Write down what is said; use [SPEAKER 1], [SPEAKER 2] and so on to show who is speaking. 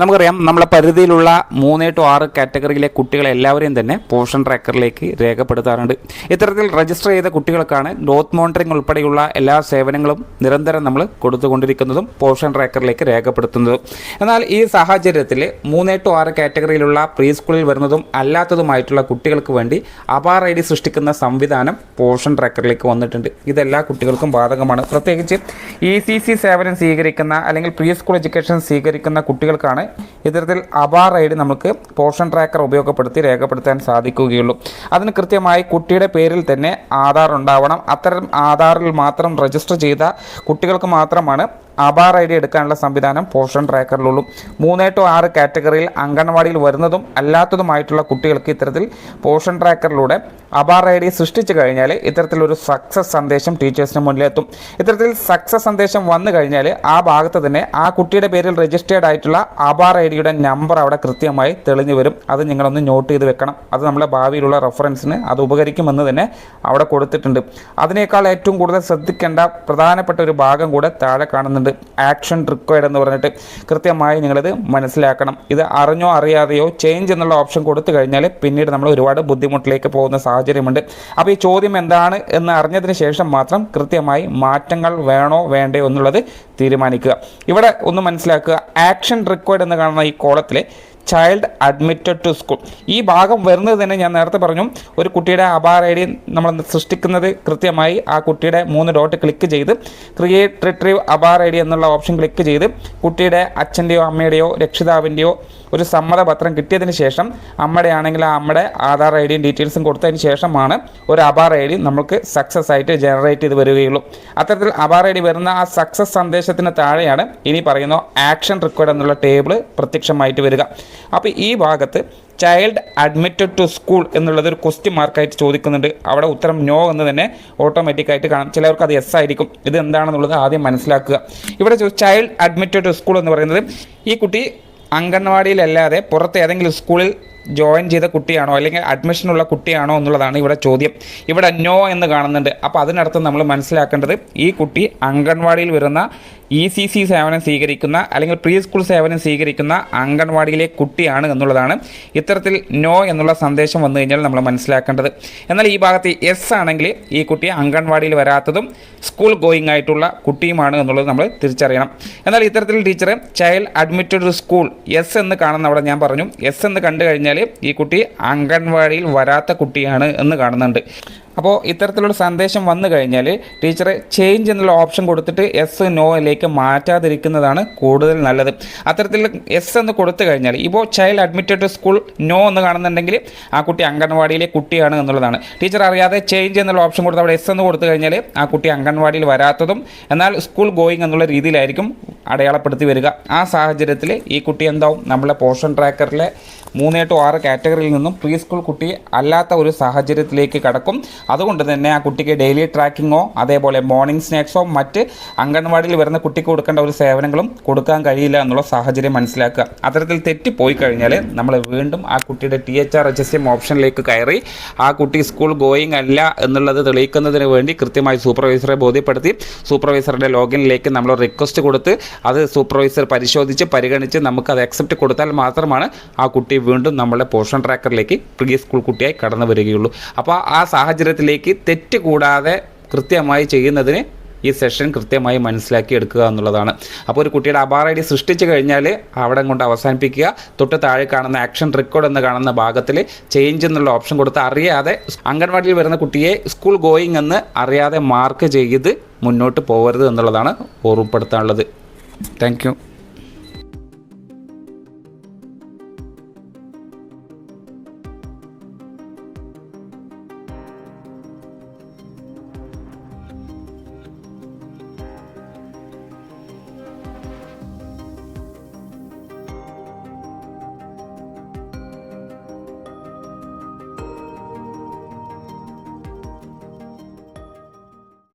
[SPEAKER 1] നമുക്കറിയാം നമ്മളെ പരിധിയിലുള്ള മൂന്ന് ടു ആറ് കാറ്റഗറിയിലെ കുട്ടികളെ എല്ലാവരെയും തന്നെ പോഷൻ ട്രാക്കറിലേക്ക് രേഖപ്പെടുത്താറുണ്ട്. ഇത്തരത്തിൽ രജിസ്റ്റർ ചെയ്ത കുട്ടികൾക്കാണ് ഗ്രോത്ത് മോണിറ്ററിംഗ് ഉൾപ്പെടെയുള്ള എല്ലാ സേവനങ്ങളും നിരന്തരം നമ്മൾ കൊടുത്തുകൊണ്ടിരിക്കുന്നതും പോഷൻ ട്രാക്കറിലേക്ക് രേഖപ്പെടുത്തുന്നതും. എന്നാൽ ഈ സാഹചര്യത്തിൽ മൂന്ന് ടു ആറ് കാറ്റഗറിയിലുള്ള പ്രീ സ്കൂളിൽ വരുന്നതും അല്ലാത്തതുമായിട്ടുള്ള കുട്ടികൾക്ക് വേണ്ടി അപാർ ഐ ഡി സൃഷ്ടിക്കുന്ന സംവിധാനം പോഷൻ ട്രാക്കറിലേക്ക് വന്നിട്ടുണ്ട്. ഇതെല്ലാ കുട്ടികൾക്കും ബാധകമാണ്. പ്രത്യേകിച്ച് ഇ സി സി സേവനം സ്വീകരിക്കുന്ന അല്ലെങ്കിൽ പ്രീ സ്കൂൾ എഡ്യൂക്കേഷൻ സ്വീകരിക്കുന്ന കുട്ടികൾക്കാണ് ഇത്തരത്തിൽ അബാർ ഐ ഡി നമുക്ക് പോർഷൻ ട്രാക്കർ ഉപയോഗപ്പെടുത്തി രേഖപ്പെടുത്താൻ സാധിക്കുകയുള്ളൂ. അതിന് കൃത്യമായി കുട്ടിയുടെ പേരിൽ തന്നെ ആധാർ ഉണ്ടാവണം. അത്തരം ആധാറിൽ മാത്രം രജിസ്റ്റർ ചെയ്ത കുട്ടികൾക്ക് മാത്രമാണ് ആധാർ ഐ ഡി എടുക്കാനുള്ള സംവിധാനം പോഷൻ ട്രാക്കറിലുള്ളൂ. മൂന്ന് ടു ആറ് കാറ്റഗറിയിൽ അംഗൻവാടിയിൽ വരുന്നതും അല്ലാത്തതുമായിട്ടുള്ള കുട്ടികൾക്ക് ഇത്തരത്തിൽ പോഷൻ ട്രാക്കറിലൂടെ ആധാർ ഐ ഡി സൃഷ്ടിച്ചു കഴിഞ്ഞാൽ ഇത്തരത്തിലൊരു സക്സസ് സന്ദേശം ടീച്ചേഴ്സിന് മുന്നിലെത്തും. ഇത്തരത്തിൽ സക്സസ് സന്ദേശം വന്നു കഴിഞ്ഞാൽ ആ ഭാഗത്ത് തന്നെ ആ കുട്ടിയുടെ പേരിൽ രജിസ്റ്റേർഡ് ആയിട്ടുള്ള ആധാർ ഐ ഡിയുടെ നമ്പർ അവിടെ കൃത്യമായി തെളിഞ്ഞു വരും. അത് നിങ്ങളൊന്ന് നോട്ട് ചെയ്ത് വെക്കണം. അത് നമ്മുടെ ഭാവിയിലുള്ള റെഫറൻസിന് അത് ഉപകരിക്കുമെന്ന് തന്നെ അവിടെ കൊടുത്തിട്ടുണ്ട്. അതിനേക്കാൾ ഏറ്റവും കൂടുതൽ ശ്രദ്ധിക്കേണ്ട പ്രധാനപ്പെട്ട ഒരു ഭാഗം കൂടെ താഴെ കാണുന്നുണ്ട്. ആക്ഷൻ റിക്വയർഡ് എന്ന് പറഞ്ഞിട്ട് കൃത്യമായി നിങ്ങളിത് മനസ്സിലാക്കണം. ഇത് അറിഞ്ഞോ അറിയാതെയോ ചേഞ്ച് എന്നുള്ള ഓപ്ഷൻ കൊടുത്തു കഴിഞ്ഞാൽ പിന്നീട് നമ്മൾ ഒരുപാട് ബുദ്ധിമുട്ടിലേക്ക് പോകുന്ന സാഹചര്യമുണ്ട്. അപ്പോൾ ഈ ചോദ്യം എന്താണ് എന്ന് അറിഞ്ഞതിന് ശേഷം മാത്രം കൃത്യമായി മാറ്റങ്ങൾ വേണോ വേണ്ടയോ എന്നുള്ളത് തീരുമാനിക്കുക. ഇവിടെ ഒന്ന് മനസ്സിലാക്കുക. ആക്ഷൻ റിക്വയർഡ് എന്ന് കാണുന്ന ഈ കോളത്തിൽ ചൈൽഡ് അഡ്മിറ്റഡ് ടു സ്കൂൾ ഈ ഭാഗം വരുന്നത് തന്നെ ഞാൻ നേരത്തെ പറഞ്ഞു. ഒരു കുട്ടിയുടെ അബാർ ഐ ഡി നമ്മൾ സൃഷ്ടിക്കുന്നത് കൃത്യമായി ആ കുട്ടിയുടെ മൂന്ന് ഡോട്ട് ക്ലിക്ക് ചെയ്ത് create retrieve APAAR I D എന്നുള്ള ഓപ്ഷൻ ക്ലിക്ക് ചെയ്ത് കുട്ടിയുടെ അച്ഛന്റെയോ അമ്മയുടെയോ രക്ഷിതാവിന്റെയോ ഒരു സമ്മതപത്രം കിട്ടിയതിന് ശേഷം അമ്മയുടെ ആണെങ്കിൽ ആ അമ്മയുടെ ആധാർ ഐ ഡിയും ഡീറ്റെയിൽസും കൊടുത്തതിന് ശേഷമാണ് ഒരു അബാർ ഐ ഡി നമുക്ക് സക്സസ് ആയിട്ട് ജനറേറ്റ് ചെയ്ത് വരികയുള്ളൂ. അത്തരത്തിൽ അബാർ ഐ ഡി വരുന്ന ആ സക്സസ് സന്ദേശത്തിന് താഴെയാണ് ഇനി പറയുന്ന ആക്ഷൻ റിക്വയർഡ് എന്നുള്ള ടേബിൾ പ്രത്യക്ഷമായിട്ട് വരിക. അപ്പോൾ ഈ ഭാഗത്ത് ചൈൽഡ് അഡ്മിറ്റഡ് ടു സ്കൂൾ എന്നുള്ളത് ഒരു ക്വസ്റ്റ്യൻ മാർക്കായിട്ട് ചോദിക്കുന്നുണ്ട്. അവിടെ ഉത്തരം നോ എന്ന് തന്നെ ഓട്ടോമാറ്റിക്കായിട്ട് കാണാം. ചിലവർക്ക് അത് എസ് ആയിരിക്കും. ഇത് എന്താണെന്നുള്ളത് ആദ്യം മനസ്സിലാക്കുക. ഇവിടെ ചൈൽഡ് അഡ്മിറ്റഡ് ടു സ്കൂൾ എന്ന് പറയുന്നത് ഈ കുട്ടി അംഗൻവാടിയിലല്ലാതെ പുറത്ത് ഏതെങ്കിലും സ്കൂളിൽ ജോയിൻ ചെയ്ത കുട്ടിയാണോ അല്ലെങ്കിൽ അഡ്മിഷനുള്ള കുട്ടിയാണോ എന്നുള്ളതാണ് ഇവിടെ ചോദ്യം. ഇവിടെ നോ എന്ന് കാണുന്നുണ്ട്. അപ്പോൾ അതിനർത്ഥം നമ്മൾ മനസ്സിലാക്കേണ്ടത് ഈ കുട്ടി അംഗൻവാടിയിൽ വരുന്ന ഇ സി സി സേവനം സ്വീകരിക്കുന്ന അല്ലെങ്കിൽ പ്രീ സ്കൂൾ സേവനം സ്വീകരിക്കുന്ന അംഗൻവാടിയിലെ കുട്ടിയാണ് എന്നുള്ളതാണ് ഇത്തരത്തിൽ നോ എന്നുള്ള സന്ദേശം വന്നു കഴിഞ്ഞാൽ നമ്മൾ മനസ്സിലാക്കേണ്ടത്. എന്നാൽ ഈ ഭാഗത്ത് എസ് ആണെങ്കിൽ ഈ കുട്ടി അംഗൻവാടിയിൽ വരാത്തതും സ്കൂൾ ഗോയിങ് ആയിട്ടുള്ള കുട്ടിയുമാണ് എന്നുള്ളത് നമ്മൾ തിരിച്ചറിയണം. എന്നാൽ ഇത്തരത്തിൽ teacher child admitted school yes എന്ന് കാണുന്ന അവിടെ ഞാൻ പറഞ്ഞു. എസ് എന്ന് കണ്ടു കഴിഞ്ഞാൽ ഈ കുട്ടി അംഗൻവാടിയിൽ വരാത്ത കുട്ടിയാണ് എന്ന് കാണുന്നുണ്ട്. അപ്പോൾ ഇത്തരത്തിലുള്ള സന്ദേശം വന്നു കഴിഞ്ഞാൽ ടീച്ചർ ചേഞ്ച് എന്നുള്ള ഓപ്ഷൻ കൊടുത്തിട്ട് എസ് നോയിലേക്ക് മാറ്റാതിരിക്കുന്നതാണ് കൂടുതൽ നല്ലത്. അത്തരത്തിൽ എസ് എന്ന് കൊടുത്തു കഴിഞ്ഞാൽ ഇപ്പോൾ ചൈൽഡ് അഡ്മിറ്റഡ് സ്കൂൾ നോ എന്ന് കാണുന്നുണ്ടെങ്കിൽ ആ കുട്ടി അംഗൻവാടിയിലെ കുട്ടിയാണ് എന്നുള്ളതാണ്. ടീച്ചർ അറിയാതെ ചേഞ്ച് എന്നുള്ള ഓപ്ഷൻ കൊടുത്ത് അവിടെ എസ് എന്ന് കൊടുത്തു കഴിഞ്ഞാൽ ആ കുട്ടി അംഗൻവാടിയിൽ വരാത്തതും എന്നാൽ സ്കൂൾ ഗോയിങ് എന്നുള്ള രീതിയിലായിരിക്കും അടയാളപ്പെടുത്തി വരിക. ആ സാഹചര്യത്തിൽ ഈ കുട്ടി എന്താവും? നമ്മളെ പോഷൻ ട്രാക്കറിലെ മൂന്ന് ടു ആറ് കാറ്റഗറിയിൽ നിന്നും പ്രീ സ്കൂൾ കുട്ടി അല്ലാത്ത ഒരു സാഹചര്യത്തിലേക്ക് കടക്കും. അതുകൊണ്ട് തന്നെ ആ കുട്ടിക്ക് ഡെയിലി ട്രാക്കിങ്ങോ അതേപോലെ മോർണിംഗ് സ്നാക്സോ മറ്റ് അംഗൻവാടിയിൽ വരുന്ന കുട്ടിക്ക് കൊടുക്കേണ്ട ഒരു സേവനങ്ങളും കൊടുക്കാൻ കഴിയില്ല എന്നുള്ള സാഹചര്യം മനസ്സിലാക്കുക. അത്തരത്തിൽ തെറ്റിപ്പോയി കഴിഞ്ഞാൽ നമ്മൾ വീണ്ടും ആ കുട്ടിയുടെ T H R H S M ഓപ്ഷനിലേക്ക് കയറി ആ കുട്ടി സ്കൂൾ ഗോയിങ് അല്ല എന്നുള്ളത് തെളിയിക്കുന്നതിന് വേണ്ടി കൃത്യമായി സൂപ്പർവൈസറെ ബോധ്യപ്പെടുത്തി സൂപ്പർവൈസറുടെ ലോഗിനിലേക്ക് നമ്മൾ റിക്വസ്റ്റ് കൊടുത്ത് അത് സൂപ്പർവൈസർ പരിശോധിച്ച് പരിഗണിച്ച് നമുക്ക് അത് അക്സെപ്റ്റ് കൊടുത്താൽ മാത്രമാണ് ആ കുട്ടി വീണ്ടും നമ്മളെ പോഷൻ ട്രാക്കറിലേക്ക് പ്രീ സ്കൂൾ കുട്ടിയായി കടന്നു വരികയുള്ളൂ. അപ്പോൾ ആ സാഹചര്യത്തിലേക്ക് തെറ്റ് കൂടാതെ കൃത്യമായി ചെയ്യുന്നതിന് ഈ സെഷൻ കൃത്യമായി മനസ്സിലാക്കി എടുക്കുക എന്നുള്ളതാണ്. അപ്പോൾ ഒരു കുട്ടിയുടെ അബാർ ഐ ഡി സൃഷ്ടിച്ചു കഴിഞ്ഞാൽ അവിടെ കൊണ്ട് അവസാനിപ്പിക്കുക തൊട്ട് താഴെ കാണുന്ന ആക്ഷൻ റെക്കോർഡ് എന്ന് കാണുന്ന ഭാഗത്തിൽ ചേഞ്ച് എന്നുള്ള ഓപ്ഷൻ കൊടുത്ത് അറിയാതെ അംഗൻവാടിയിൽ വരുന്ന കുട്ടിയെ സ്കൂൾ ഗോയിങ് എന്ന് അറിയാതെ മാർക്ക് ചെയ്ത് മുന്നോട്ട് പോകരുത് എന്നുള്ളതാണ് ഓർമ്മപ്പെടുത്താനുള്ളത്. താങ്ക്